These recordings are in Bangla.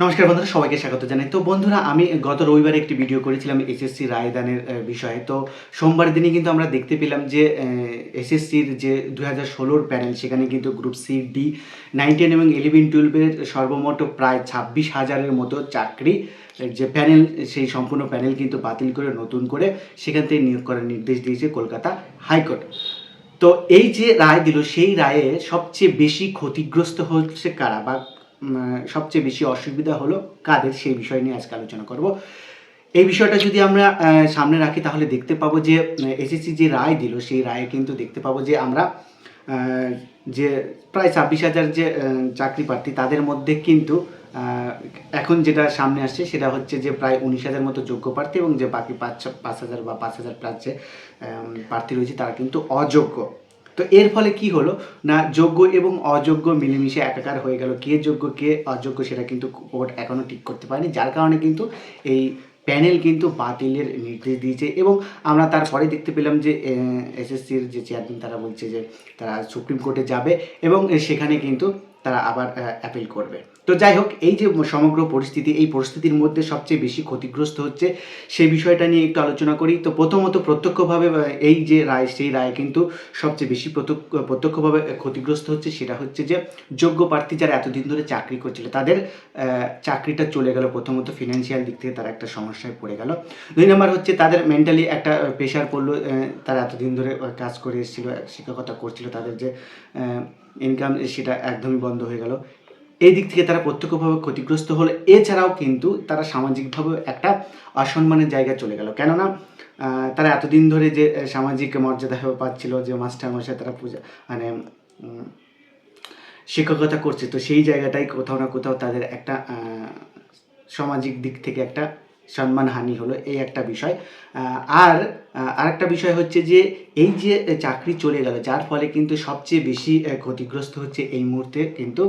নমস্কার বন্ধুরা, সবাইকে স্বাগত জানাই। তো বন্ধুরা, আমি গত রবিবারে একটি ভিডিও করেছিলাম এসএসসি রায়দানের বিষয়ে। তো সোমবার দিনে কিন্তু আমরা দেখতে পেলাম যে এসএসসির যে দু হাজার ষোলোর প্যানেল, সেখানে কিন্তু group C, D nine ten এবং ইলেভেন, টুয়েলভের সর্বমোট প্রায় ছাব্বিশ হাজারের মতো চাকরি যে প্যানেল, সেই সম্পূর্ণ প্যানেল কিন্তু বাতিল করে, নতুন করে সেখান থেকে নিয়োগ করার নির্দেশ দিয়েছে কলকাতা হাইকোর্ট। তো এই যে রায় দিল, সেই রায়ে সবচেয়ে বেশি ক্ষতিগ্রস্ত হচ্ছে কারা বা সবচেয়ে বেশি অসুবিধা হলো কাদের সেই বিষয় নিয়ে আজকে আলোচনা করব। এই বিষয়টা যদি আমরা সামনে রাখি তাহলে দেখতে পাবো যে এসএসসি যে রায় দিল, সেই রায়ে কিন্তু দেখতে পাবো যে আমরা যে প্রায় ছাব্বিশ হাজার যে চাকরি প্রার্থী তাদের মধ্যে কিন্তু এখন যেটা সামনে আসছে সেটা হচ্ছে যে প্রায় উনিশ হাজার মতো যোগ্য প্রার্থী এবং যে বাকি পাঁচ পাঁচ হাজার বা পাঁচ হাজার প্লাস প্রার্থী রয়েছে তারা কিন্তু অযোগ্য। তো এর ফলে কি হলো? না, যোগ্য এবং অযোগ্য মিলেমিশে একাকার হয়ে গেল। কে যোগ্য, কে অযোগ্য সেটা কিন্তু কোর্ট এখনও ঠিক করতে পারেনি। যার কারণে কিন্তু এই প্যানেল কিন্তু বাতিলের নির্দেশ দিয়েছে এবং আমরা তারপরে দেখতে পেলাম যে এসএসসির যে চেয়ারম্যান তারা বলছে যে, তারা সুপ্রিম কোর্টে যাবে এবং সেখানে কিন্তু তারা আবার অ্যাপিল করবে। তো যাই হোক এই যে সমগ্র পরিস্থিতি, এই পরিস্থিতির মধ্যে সবচেয়ে বেশি ক্ষতিগ্রস্ত হচ্ছে সেই বিষয়টা নিয়ে একটু আলোচনা করি। তো প্রথমত প্রত্যক্ষভাবে, এই যে রায়, সেই রায় কিন্তু সবচেয়ে বেশি প্রত্যক্ষ, প্রত্যক্ষভাবে ক্ষতিগ্রস্ত হচ্ছে সেটা হচ্ছে যে যোগ্য প্রার্থী যারা এতদিন ধরে চাকরি করছিল, তাদের চাকরিটা চলে গেল। প্রথমত ফিনান্সিয়াল দিক থেকে তারা একটা সমস্যায় পড়ে গেল। দুই নম্বর হচ্ছে তাদের মেন্টালি একটা প্রেশার পড়ল তারা এতদিন ধরে কাজ করে এসেছিল, শিক্ষকতা করছিল, তাদের যে ইনকাম সেটা একদমই বন্ধ হয়ে গেল। এই দিক থেকে তারা প্রত্যক্ষভাবে ক্ষতিগ্রস্ত হলো। এছাড়াও কিন্তু তারা সামাজিকভাবে একটা অসম্মানের জায়গায় চলে গেল। কেননা তারা এতদিন ধরে যে সামাজিক মর্যাদা পাচ্ছিল যে, মাস্টার মশাই তারা পূজা মানে শিক্ষকতা করছে, তো সেই জায়গাটাই কোথাও না কোথাও তাদের একটা সামাজিক দিক থেকে একটা সম্মানহানি হলো। এই একটা বিষয়। আর আরেকটা বিষয় হচ্ছে যে, এই যে চাকরি চলে গেল, যার ফলে কিন্তু সবচেয়ে বেশি ক্ষতিগ্রস্ত হচ্ছে এই মুহূর্তে কিন্তু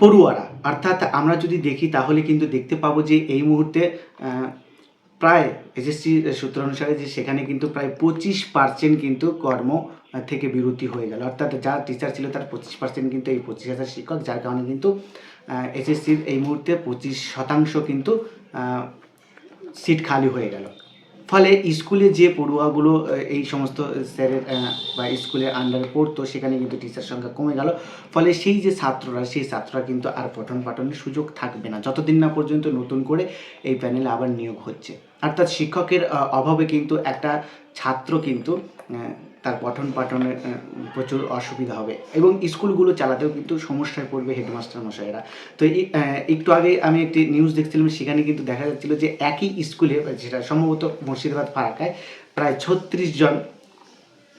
পড়ুয়ারা। অর্থাৎ আমরা যদি দেখি, তাহলে কিন্তু দেখতে পাবো যে এই মুহূর্তে প্রায় এসএসসি সূত্র অনুসারে যে সেখানে কিন্তু প্রায় পঁচিশ পার্সেন্ট কিন্তু কর্ম থেকে বিরতি হয়ে গেল। অর্থাৎ যা টিচার ছিল তার পঁচিশ পার্সেন্ট কিন্তু এই পঁচিশ হাজার শিক্ষক, যার কারণে কিন্তু এসএসসির এই মুহূর্তে পঁচিশ শতাংশ কিন্তু সিট খালি হয়ে গেল। ফলে স্কুলে যে পড়ুয়াগুলো এই সমস্ত স্যারের বা স্কুলের আন্ডারে পড়তো, সেখানে কিন্তু টিচার সংখ্যা কমে গেল। ফলে সেই যে ছাত্ররা, সেই ছাত্ররা কিন্তু আর পঠন পাঠনের সুযোগ থাকবে না। যতদিন না পর্যন্ত নতুন করে এই প্যানেলে আবার নিয়োগ হচ্ছে। অর্থাৎ শিক্ষকের অভাবে কিন্তু একটা ছাত্র কিন্তু তার পঠন পাঠনের প্রচুর অসুবিধা হবে। এবং স্কুলগুলো চালাতেও কিন্তু সমস্যায় পড়বে হেডমাস্টার মশাইরা তো একটু আগে আমি একটি নিউজ দেখছিলাম, সেখানে কিন্তু দেখা যাচ্ছিল যে একই স্কুলে, যেটা সম্ভবত মুর্শিদাবাদ ফারাকায় প্রায় ছত্রিশ জন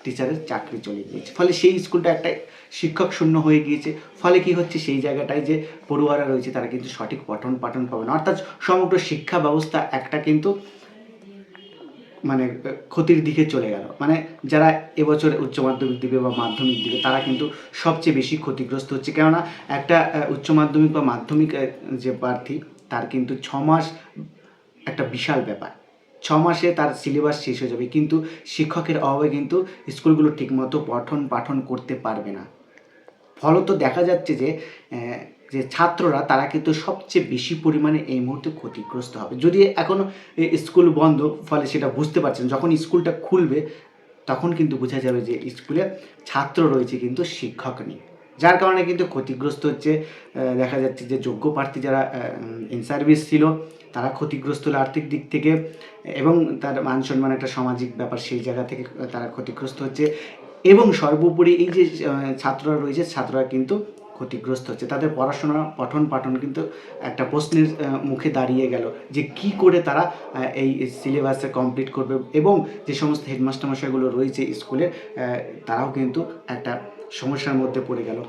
টিচারের চাকরি চলে গিয়েছে। ফলে সেই স্কুলটা একটা শিক্ষক শূন্য হয়ে গিয়েছে। ফলে কি হচ্ছে সেই জায়গাটায় যে পড়ুয়ারা রয়েছে, তারা কিন্তু সঠিক পঠন পাঠন পাবে না। অর্থাৎ সমগ্র শিক্ষা ব্যবস্থা একটা কিন্তু মানে ক্ষতির দিকে চলে গেল। মানে যারা এবছর উচ্চ মাধ্যমিক দিবে বা মাধ্যমিক দিবে, তারা কিন্তু সবচেয়ে বেশি ক্ষতিগ্রস্ত হচ্ছে। কেননা, একটা উচ্চ মাধ্যমিক বা মাধ্যমিক যে প্রার্থী, তার কিন্তু ছ মাস একটা বিশাল ব্যাপার। ছ মাসে তার সিলেবাস শেষ হয়ে যাবে, কিন্তু শিক্ষকের অভাবে কিন্তু স্কুলগুলো ঠিকমতো পঠন পাঠন করতে পারবে না। ফলত দেখা যাচ্ছে যে যে ছাত্ররা, তারা কিন্তু সবচেয়ে বেশি পরিমাণে এই মুহূর্তে ক্ষতিগ্রস্ত হবে। যদি এখনও স্কুল বন্ধ, ফলে সেটা বুঝতে পারছেন, যখন স্কুলটা খুলবে, তখন কিন্তু বোঝা যাবে যে স্কুলে ছাত্র রয়েছে কিন্তু শিক্ষক নেই। যার কারণে কিন্তু ক্ষতিগ্রস্ত হচ্ছে দেখা যাচ্ছে যে যোগ্য প্রার্থী যারা ইন সার্ভিস ছিল, তারা ক্ষতিগ্রস্ত হলো আর্থিক দিক থেকে, এবং তার মান সম্মান একটা সামাজিক ব্যাপার, সেই জায়গা থেকে তারা ক্ষতিগ্রস্ত হচ্ছে। এবং সর্বোপরি এই যে ছাত্ররা রয়েছে, ছাত্ররা কিন্তু ক্ষতিগ্রস্ত হচ্ছে। তাদের পড়াশোনা, পঠন পাঠন কিন্তু একটা প্রশ্নের মুখে দাঁড়িয়ে গেল যে কি করে তারা এই সিলেবাসে কমপ্লিট করবে এবং যে সমস্ত হেডমাস্টার মশাইগুলো রয়েছে স্কুলে তারাও কিন্তু একটা সমস্যার মধ্যে পড়ে গেল।